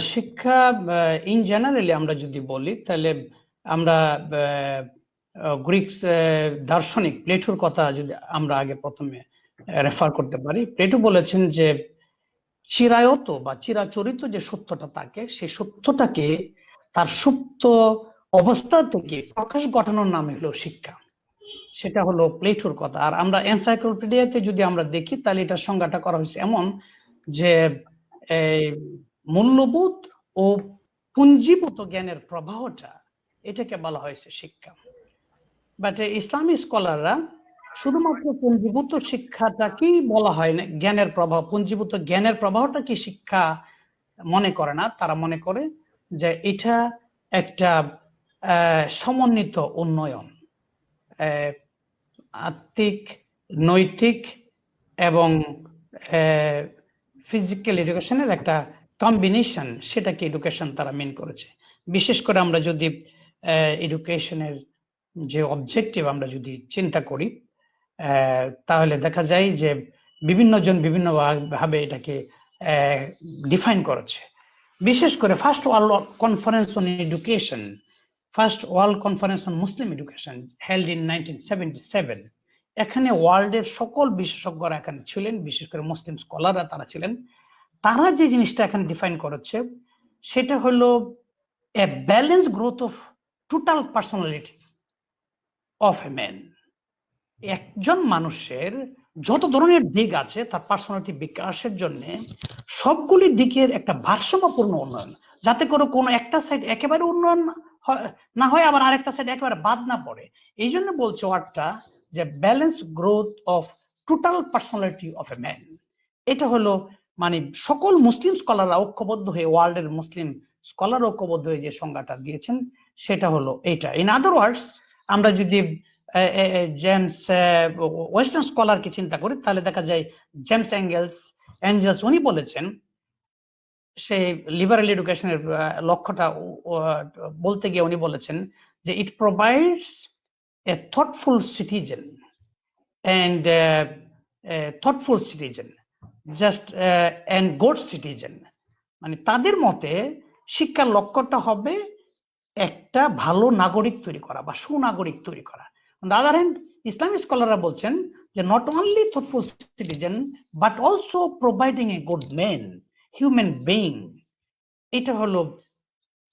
শিক্ষা in generally আমরা যদি বলি, তাহলে আমরা গ্রিক দার্শনিক প্লেটোর কথা যদি আমরা আগে প্রথমে রেফার করতে পারি। প্লেটো বলেছেন যে, চিরায়ত বা চিরাচরিত যে সত্যটা থাকে সেই সত্যটাকে তার সুপ্ত অবস্থা থেকে প্রকাশ ঘটানোর নামে হলো শিক্ষা। সেটা হলো প্লেটোর কথা। আর আমরা এনসাইক্লোপিডিয়াতে যদি আমরা দেখি, তাহলে এটা সংজ্ঞাটা করা হয়েছে এমন যে মূল্যবোধ ও পুঞ্জীভূত জ্ঞানের প্রবাহটা এটাকে বলা হয়েছে শিক্ষা। বাট ইসলামী স্কলাররা শুধুমাত্র পুঞ্জীভূত শিক্ষাটাকেই বলা হয় না, জ্ঞানের প্রভাব পুঞ্জীভূত জ্ঞানের প্রবাহটা কি শিক্ষা মনে করে না, তারা মনে করে যে এটা একটা সমন্বিত উন্নয়ন আত্মিক, নৈতিক এবং ফিজিক্যাল এডুকেশনের একটা কম্বিনেশন সেটাকে এডুকেশন তারা মেন করেছে। বিশেষ করে আমরা যদি এডুকেশনের যে অবজেক্টিভ আমরা যদি চিন্তা করি তাহলে দেখা যায় যে বিভিন্ন জন বিভিন্ন ভাবে এটাকে ডিফাইন করেছে। বিশেষ করে first world conference on education first world conference on Muslim education held in nineteen seventy seven এখানে ওয়ার্ল্ডের সকল বিশেষজ্ঞরা এখানে ছিলেন, বিশেষ করে মুসলিম স্কলাররা তারা ছিলেন। তারা যে জিনিসটা এখানে ডিফাইন করেছে, সেটা হলো a balance growth of total personality of a man একজন মানুষের যত ধরনের দিক আছে, তার পার্সোনালিটি বিকাশের জন্য সবগুলি দিকের একটা ভারসাম্যপূর্ণ উন্নয়ন। যাতে করে কোনো একটা সাইড একেবারে উন্নয়ন না হয় আবার আরেকটা সাইড একেবারে বাদ না পড়ে। এই জন্য বলছে ওয়ার্ডটা যে balance growth of total personality of a man এটা হলো মানে সকল মুসলিম স্কলাররা ঐক্যবদ্ধ হয়ে, ওয়ার্ল্ডের মুসলিম স্কলার ঐক্যবদ্ধ হয়ে যে সংজ্ঞাটা দিয়েছেন, সেটা হলো এটা ইন আদার ওয়ার্ডস আমরা যদি জেমস ওয়েস্টার্ন স্কলারকে চিন্তা করি, তাহলে দেখা যায় জেমস অ্যাঙ্গেলস অ্যাঞ্জেলস উনি বলেছেন সেই লিবারেল এডুকেশনের লক্ষ্যটা বলতে গিয়ে উনি বলেছেন যে it provides a thoughtful citizen and thoughtful citizen just and good citizen মানে তাদের মতে শিক্ষার লক্ষ্যটা হবে একটা ভালো নাগরিক তৈরি করা বা সুনাগরিক তৈরি করা। আদার হ্যান্ড ইসলামিক স্কলাররা বলছেন যে not only thoughtful citizen but also providing a good man human being এটা হলো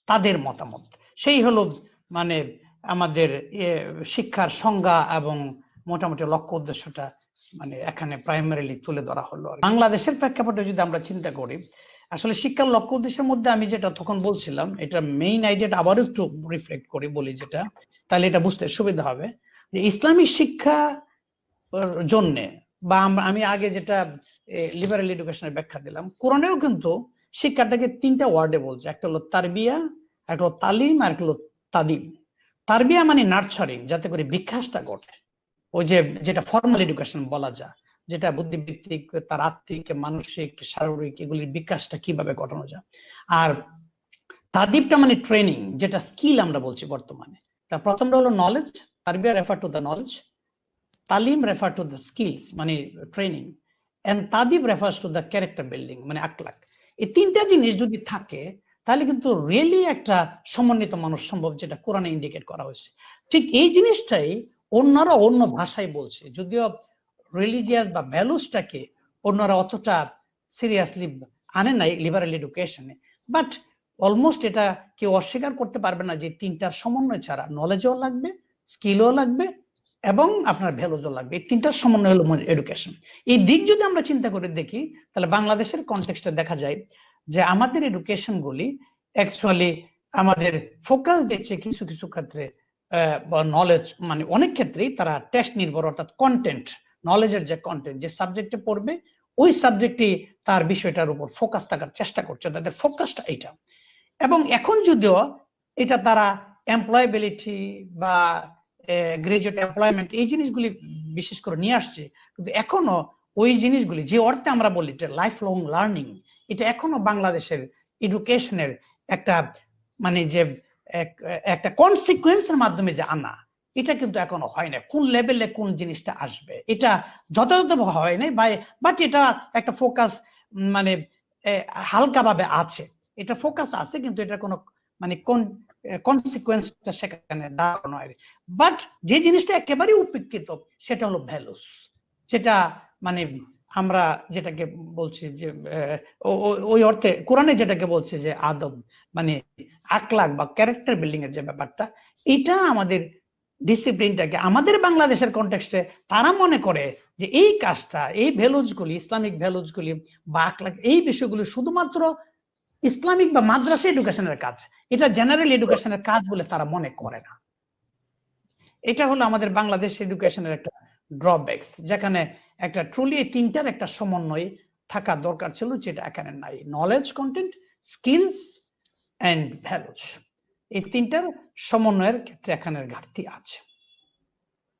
তাদের মতামত। সেই হলো মানে আমাদের শিক্ষার সংজ্ঞা এবং মোটামুটি লক্ষ্য উদ্দেশ্যটা মানে এখানে প্রাইমারিলি তুলে ধরা হলো বাংলাদেশের প্রেক্ষাপটে যদি আমরা চিন্তা করি, আসলে শিক্ষার লক্ষ্য উদ্দেশ্যের মধ্যে আমি যেটা তখন বলছিলাম, এটা মেইন আইডিয়াটা আবারও একটু রিফ্লেক্ট করি, বলি যেটা, তাহলে এটা বুঝতে সুবিধা হবে। যে ইসলামিক শিক্ষা জন্যে বা আমি আগে যেটা লিবারেল এডুকেশনের ব্যাখ্যা দিলাম, কোরআনেও কিন্তু শিক্ষাটাকে তিনটা ওয়ার্ডে বলছে, একটা হলো তারবিয়া, একটা হলো তালিম, আর একটা হলো তাদিম তারবিয়া মানে নার্চারিং যাতে করে বিকাশটা ঘটে। ওই যে, যেটা ফর্মাল এডুকেশন বলা যায়, যেটা বুদ্ধিবৃত্তিক, তার আত্মিক, মানসিক, শারীরিক, এগুলির বিকাশটা কীভাবে ঘটানো যায়। আর তাদিবটা মানে ট্রেনিং যেটা স্কিল আমরা বলছি বর্তমানে। তা প্রথমটা হলো নলেজ তারবিয়া রেফার টু দ্য নলেজ তালিম রেফার টু দ্য স্কিলস মানে training and তাদিব refers to the character building মানে আকলাক এই তিনটা জিনিস যদি থাকে, তাহলে কিন্তু রিয়েলি একটা সমন্বিত মানুষ সম্ভব, যেটা কোরআনে ইন্ডিকেট করা হয়েছে। ঠিক এই জিনিসটাই অন্যরা অন্য ভাষায় বলছে। যদিও রিলিজিয়াস বা ভ্যালুসটাকে অন্যরা অতটা সিরিয়াসলি আনে নাই লিবারেল এডুকেশনে বাট অলমোস্ট এটা কেউ অস্বীকার করতে পারবে না যে তিনটার সমন্বয় ছাড়া নলেজও লাগবে স্কিলও লাগবে এবং আপনার ভ্যালুজও লাগবে। এই তিনটার সমন্বয় হলো এডুকেশন এই দিক যদি আমরা চিন্তা করে দেখি, তাহলে বাংলাদেশের কনটেক্সটে দেখা যায় যে আমাদের এডুকেশনগুলি অ্যাকচুয়ালি আমাদের ফোকাস দিচ্ছে কিছু কিছু ক্ষেত্রে নলেজ মানে অনেক ক্ষেত্রেই তারা টেস্ট নির্ভর, অর্থাৎ কন্টেন্ট নলেজের যে কন্টেন্ট যে সাবজেক্টে পড়বে, ওই সাবজেক্টে তার বিষয়টার উপর ফোকাস থাকার চেষ্টা করছে, তাদের ফোকাসটা এটা এবং এখন যদিও এটা তারা এমপ্লয়াবিলিটি বা গ্রাজুয়েট এমপ্লয়মেন্ট এই জিনিসগুলি বিশেষ করে নিয়ে আসছে, কিন্তু এখনও ওই জিনিসগুলি, যে অর্থে আমরা বলি লাইফ লং লার্নিং এটা এখনও বাংলাদেশের এডুকেশনের একটা মানে যে একটা কনসিকুয়েন্সের মাধ্যমে যে আনা, এটা কিন্তু এখনও হয় না কোন লেভেলে কোন জিনিসটা আসবে? এটা যথাযথ হয় নাই বাট এটা একটা ফোকাস মানে হালকাভাবে আছে। এটা ফোকাস আছে, কিন্তু এটা কোনো মানে কোন কনসিকুয়েন্সটা সেখানে দাঁড়ানো নয় বাট যে জিনিসটা একেবারে উপেক্ষিত, সেটা হলো ভ্যালুস সেটা মানে আমরা যেটাকে বলছি যে ওই অর্থে কোরআনে যেটাকে বলছে যে আদব মানে আকলাক বা ক্যারেক্টার বিল্ডিং এর যে ব্যাপারটা, এটা আমাদের ডিসিপ্লিনটাকে আমাদের বাংলাদেশের কন্টেক্সটে তারা মনে করে যে এই কাজটা, এই ভ্যালুজ গুলি ইসলামিক ভ্যালুজ গুলি বা আকলাক এই বিষয়গুলি শুধুমাত্র ইসলামিক বা মাদ্রাসা এডুকেশনের কাজ, এটা জেনারেল এডুকেশনের কাজ বলে তারা মনে করে না। এটা হলো আমাদের বাংলাদেশ এডুকেশনের একটা ড্রব্যাক্স যেখানে একটা ট্রুলি এই তিনটার একটা সমন্বয় থাকা দরকার ছিল যেটা এখানে নাই। Knowledge content skills and values এই তিনটার সমন্বয়ের ক্ষেত্রে এখানের ঘাটতি আছে।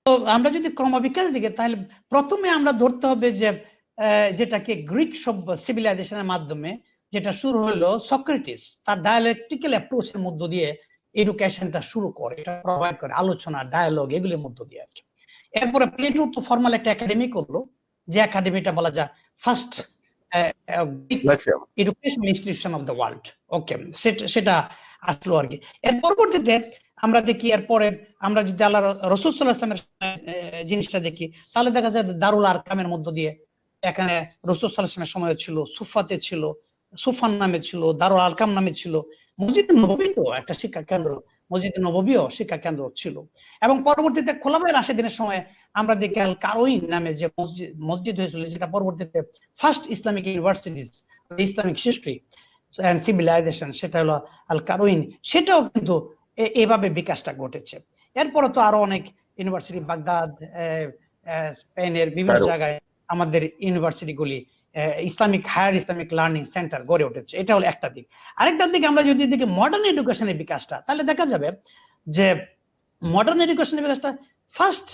তো আমরা যদি ক্রমবিকাশের দিকে, তাহলে প্রথমে আমরা ধরতে হবে যে যেটাকে গ্রিক সভ্য সিভিলাইজেশনের মাধ্যমে যেটা শুরু হলো সক্রেটিস, তার ডায়ালেকটিক্যাল অ্যাপ্রোচের মধ্য দিয়ে এডুকেশনটা শুরু করে, এটা প্রোভাইড করে, আলোচনা ডায়ালগ এগুলির মধ্য দিয়ে আর কি। এরপরে প্লেটো তো ফর্মাল একটা একাডেমি করল যে একাডেমিটা বলা যায় first education institution of the world okay সেটা আসলো আর কি। এর পরবর্তীতে আমরা দেখি এরপরে আমরা যদি আল্লাহ রসুল সাল্লাহ ইসলামের আহ, জিনিসটা দেখি তাহলে দেখা যায় দারুল আরকামের মধ্য দিয়ে এখানে রসুল সাল্লাহ ইসলামের সময় ছিল সুফাতে ছিল সুফান নামে ছিল দারুল আলকাম নামে ছিল। মসজিদ নবী তো একটা শিক্ষা কেন্দ্র মসজিদ নবীও শিক্ষা কেন্দ্র ছিল। এবং পরবর্তীতে খোলাবাই রাশেদিনের সময় আমরা দেখি আল কারোইন নামে যে মসজিদ মসজিদ হয়েছিল যেটা পরবর্তীতে first Islamic universities Islamic history and civilization সেটা হলো আল কারোইন। সেটাও কিন্তু এভাবে বিকাশটা ঘটেছে। এরপরে তো আরও অনেক ইউনিভার্সিটি বাগদাদ স্পেনের বিভিন্ন জায়গায় আমাদের ইউনিভার্সিটি গুলি Islamic higher Islamic learning centre গড়ে উঠেছে। এটা হলো একটা দিক। আরেকটা দিক আমরা যদি দেখি মডার্ন এডুকেশনের বিকাশটা, তাহলে দেখা যাবে যে মডার্ন এডুকেশনের বিকাশটা first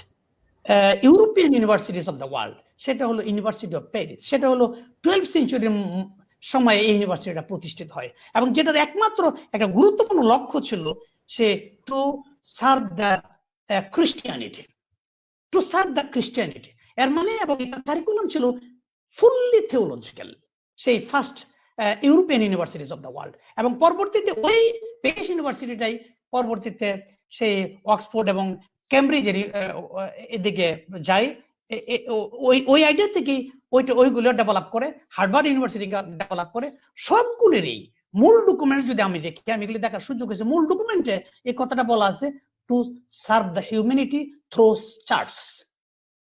European universities of the world সেটা হলো ইউনিভার্সিটি অফ প্যারিস সেটা হলো টুয়েলভ সেঞ্চুরির সময়ে এই ইউনিভার্সিটিটা প্রতিষ্ঠিত হয়। এবং যেটার একমাত্র একটা গুরুত্বপূর্ণ লক্ষ্য ছিল, সে to serve the Christianity to serve the Christianity এর মানে এবং এটার কারিকুলাম ছিল ফুললি থিওলজিক্যাল সেই first European universities of the world এবং পরবর্তীতে ওই প্যারিস ইউনিভার্সিটিটাই পরবর্তীতে সেই অক্সফোর্ড এবং ক্যামব্রিজের এদিকে যায়। এ- এ- ও- ওই ওই আইডিয়া থেকেই ওইটা, ওইগুলো ডেভেলপ করে হার্ভার্ড ইউনিভার্সিটি ডেভেলপ করে। সবগুলোরই মূল ডকুমেন্ট যদি আমি দেখি, আমি এগুলি দেখার সুযোগ হয়েছে, মূল ডকুমেন্টে এই কথাটা বলা আছে to serve the humanity through church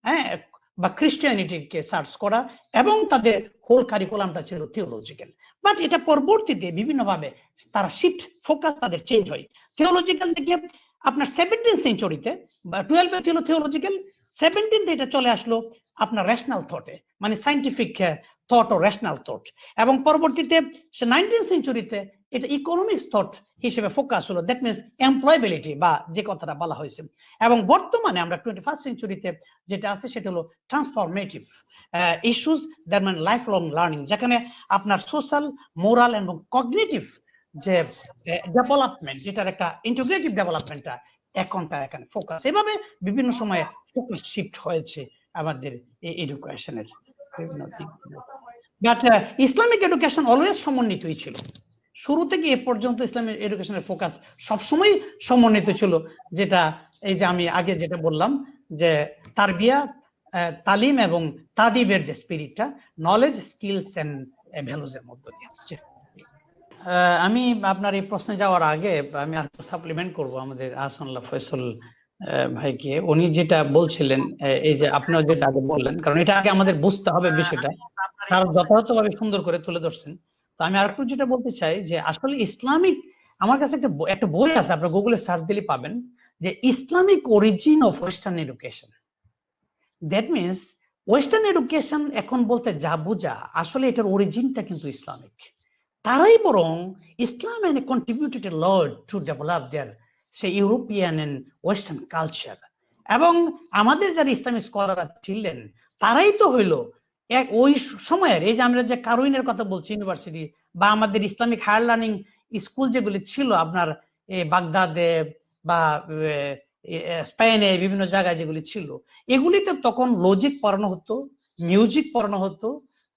হ্যাঁ বা খ্রিস্টিয়ানিটিকে সার্চ করা এবং তাদের হোল কারিকুলামটা ছিল থিওলজিক্যাল বাট এটা পরবর্তীতে বিভিন্নভাবে তারা শিফট ফোকাস তাদের চেঞ্জ হয়। থিওলজিক্যাল থেকে আপনার সেভেন্টিন সেঞ্চুরিতে বা টুয়েলভে ছিল থিওলজিক্যাল সেভেন্টিন এটা চলে আসলো আপনার রেশনাল থটে মানে সাইন্টিফিক থট ও রেশনাল থট এবং পরবর্তীতে সে নাইনটিন সেঞ্চুরিতে এটা ইকোনমিক্স থট হিসেবে ফোকাস হলো দ্যাট মিনস এমপ্লয়েবিলিটি বা যে কথাটা বলা হয়েছে। এবং বর্তমানে আমরা টোয়েন্টি ফার্স্ট সেঞ্চুরিতে যেটা আছে সেটা হলো ট্রান্সফরমেটিভ ইস্যুস দ্যাট মানে লাইফ লং লার্নিং যেখানে আপনার সোশ্যাল মোরাল এবং কগনিটিভ যে ডেভেলপমেন্ট যেটার একটা ইন্টিগ্রেটিভ ডেভেলপমেন্টটা এখনটা এখানে ফোকাস এভাবে বিভিন্ন সময়ে ফোকাস শিফট হয়েছে আমাদের এই এডুকেশনের বিভিন্ন দিকগুলো বাট ইসলামিক এডুকেশন অলওয়েজ সমন্বিতই ছিল। শুরু থেকে এ পর্যন্ত ইসলামিক এডুকেশনের ফোকাস সবসময় সমন্বিত ছিল যেটা এই যে আমি আগে যেটা বললাম যে তারবিয়া আহ, তালিম এবং তাদিবের যে স্পিরিটটা নলেজ স্কিলস এন্ড ভ্যালুজ এর মধ্য দিয়ে। আমি আপনার এই প্রশ্নে যাওয়ার আগে আমি আর সাপ্লিমেন্ট করব আমাদের আহসানুল্লাহ ফয়সল ভাইকে। উনি যেটা বলছিলেন এই যে আপনারা যেটা আগে বললেন কারণ এটা আগে আমাদের বুঝতে হবে বিষয়টা। স্যার যথাযথভাবে সুন্দর করে তুলে ধরছেন। তো আমি আরেকটু যেটা বলতে চাই যে আসলে ইসলামিক, আমার কাছে একটা একটা বই আছে, আপনার গুগলে সার্চ দিলে পাবেন, যে Islamic origin of western education that means western education এখন বলতে যা বোঝা, আসলে এটার অরিজিনটা কিন্তু ইসলামিক। তারাই বরং Islam and contributed a lord to develop their say European and western culture এবং আমাদের যারা ইসলামিক স্কলাররা ছিলেন, তারাই তো হইল এক ওই সময়ের, এই যে আমরা যে কারুইনের কথা বলছি ইউনিভার্সিটি বা আমাদের ইসলামিক হায়ার লার্নিং স্কুল যেগুলি ছিল আপনার বাগদাদে বা স্পেনে বিভিন্ন জায়গায় যেগুলি ছিল, এগুলিতে তখন লজিক পড়ানো হতো মিউজিক পড়ানো হতো,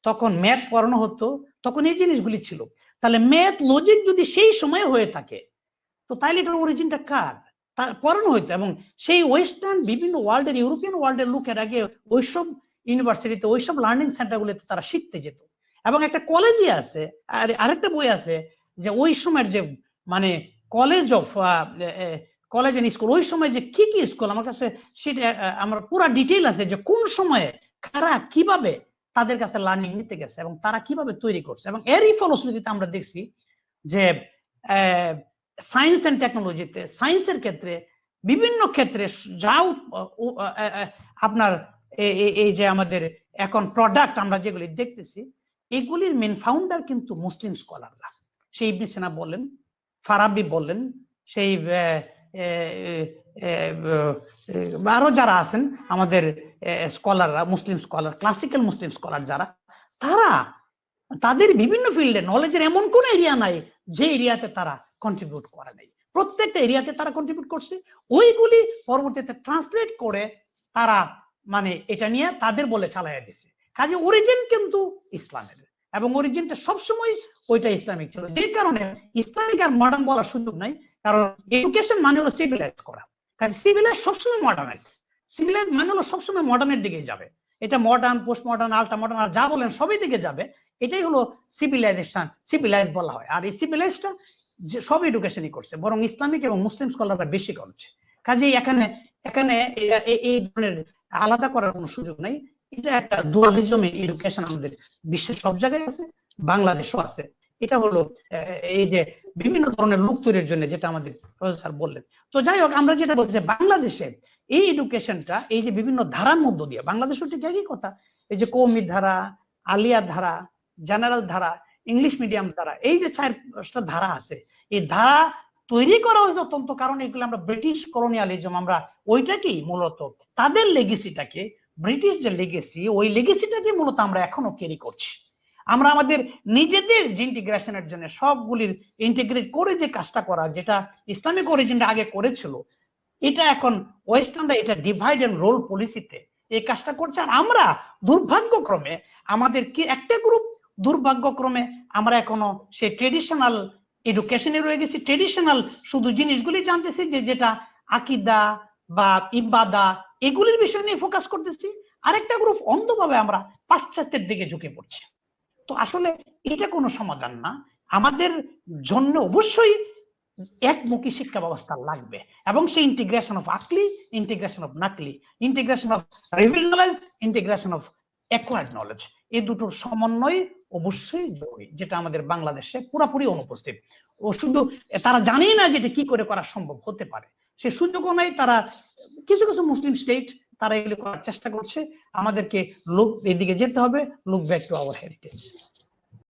তখন ম্যাথ পড়ানো হতো, তখন এই জিনিসগুলি ছিল। তাহলে ম্যাথ লজিক যদি সেই সময় হয়ে থাকে, তো তাইলে এটার অরিজিনটা কার? তার পড়ানো হইতো এবং সেই ওয়েস্টার্ন বিভিন্ন ওয়ার্ল্ডের ইউরোপিয়ান ওয়ার্ল্ডের লোকের আগে ওইসব ইউনিভার্সিটিতে ওইসব লার্নিং সেন্টারগুলোতে তারা শিখতে যেত। এবং একটা কলেজই আছে আর আরেকটা বই আছে যে ওই সময়ের যে মানে college of college and school ওই সময় যে কি কি স্কুল আমার কাছে সেটা আমার পুরো ডিটেইল আছে যে কোন সময়ে কারা কীভাবে তাদের কাছে লার্নিং নিতে গেছে এবং তারা কীভাবে তৈরি করছে। এবং এরই ফলশ্রুতিতে আমরা দেখছি যে সায়েন্স এন্ড টেকনোলজিতে সায়েন্সের ক্ষেত্রে বিভিন্ন ক্ষেত্রে যা উৎ- উ- আহ, আহ, আপনার এই যে আমাদের এখন প্রোডাক্ট আমরা যেগুলি দেখতেছি, এগুলির মেন ফাউন্ডার কিন্তু মুসলিম স্কলাররা সেই ইবনে সিনা বলেন, ফারাবি বলেন, সেই আরও যারা আছেন, আমাদের স্কলাররা Muslim scholar classical Muslim scholar যারা, তারা তাদের বিভিন্ন ফিল্ডে নলেজের এমন কোন এরিয়া নাই যে এরিয়াতে তারা কন্ট্রিবিউট করে নাই। প্রত্যেকটা এরিয়াতে তারা কন্ট্রিবিউট করছে। ওইগুলি পরবর্তীতে ট্রান্সলেট করে তারা মানে এটা নিয়ে তাদের বলে চালাইয়া দিছে। কাজে অরিজিন কিন্তু ইসলামের এবং অরিজিনটা সবসময় ওইটা ইসলামিক ছিল। যে কারণে ইসলামিক আর মডার্ন বলার সুযোগ নাই, কারণ এডুকেশন মানে হলো সিভিলাইজ করা। কাজে সিভিলাইজ সবসময় মডার্নাইজ সিভিলাইজ মানে হলো সবসময় মডার্নের দিকে যাবে। এটা modern post modern ultra modern আর যা বলেন সবই দিকে যাবে। এটাই হলো সিভিলাইজেশন সিভিলাইজ বলা হয়। আর এই সিভিলাইজটা সব এডুকেশনই করছে, বরং ইসলামিক এবং মুসলিম স্কলাররা বেশি করছে। কাজেই এখানে এখানে এই ধরনের আলাদা করার কোনো সুযোগ নাই। এটা একটা দুয়ালিজম এডুকেশন আমাদের বিশ্বের সব জায়গায় আছে, বাংলাদেশও আছে। এটা হলো এই যে বিভিন্ন ধরনের লোক তৈরির জন্য যেটা আমাদের প্রফেসর বললেন। তো যাই হোক, আমরা যেটা বলছি বাংলাদেশে এই এডুকেশনটা এই যে বিভিন্ন ধারার মধ্য দিয়ে বাংলাদেশেও ঠিক একই কথা, এই যে কৌমি ধারা, আলিয়া ধারা, জেনারেল ধারা, ইংলিশ মিডিয়াম ধারা, এই যে চারটা ধারা আছে, এই ধারা তৈরি করা হয়েছে অত্যন্ত কারণ, এগুলো আমরা ব্রিটিশ কলোনিয়ালিজম আমরা ওইটাকেই মূলত? তাদের লেগেসিটাকে ব্রিটিশ যে লেগেসি ওই লেগেসিটাকে মূলত আমরা এখনও ক্যারি করছি। আমরা আমাদের নিজেদের যে ইন্টিগ্রেশনের জন্য সবগুলির ইন্টিগ্রেট করে যে কাজটা করা, যেটা ইসলামিক অরিজিনটা আগে করেছিল, এটা এখন ওয়েস্টার্নরা এটা ডিভাইড এন্ড রোল পলিসিতে এই কাজটা করছে। আর আমরা দুর্ভাগ্যক্রমে আমাদের কি একটা গ্রুপ দুর্ভাগ্যক্রমে আমরা এখনও সেই ট্রেডিশনাল এডুকেশনে রয়ে গেছি। ট্রেডিশনাল শুধু জিনিসগুলি জানতেছি যে যেটা আকিদা বা ইবাদা এগুলির বিষয় নিয়ে ফোকাস করতেছি। আরেকটা গ্রুপ অন্ধভাবে আমরা পাশ্চাত্যের দিকে ঝুঁকে পড়ছি। তো আসলে এটা কোনো সমাধান না। আমাদের জন্য অবশ্যই একমুখী শিক্ষা ব্যবস্থা লাগবে এবং সেই ইন্টিগ্রেশন অফ আকলি integration of নাকলি integration of reveal knowledge integration of acquired knowledge এই দুটোর সমন্বয় অবশ্যই জরুরি যেটা আমাদের বাংলাদেশে পুরাপুরি অনুপস্থিত। ও শুধু তারা জানেই না যে এটা কি করে করা সম্ভব হতে পারে। সে সুযোগও নাই, তারা কিছু কিছু মুসলিম স্টেট তারা এগুলো করার চেষ্টা করছে। আমাদেরকে লুক, এদিকে যেতে হবে look back to our heritage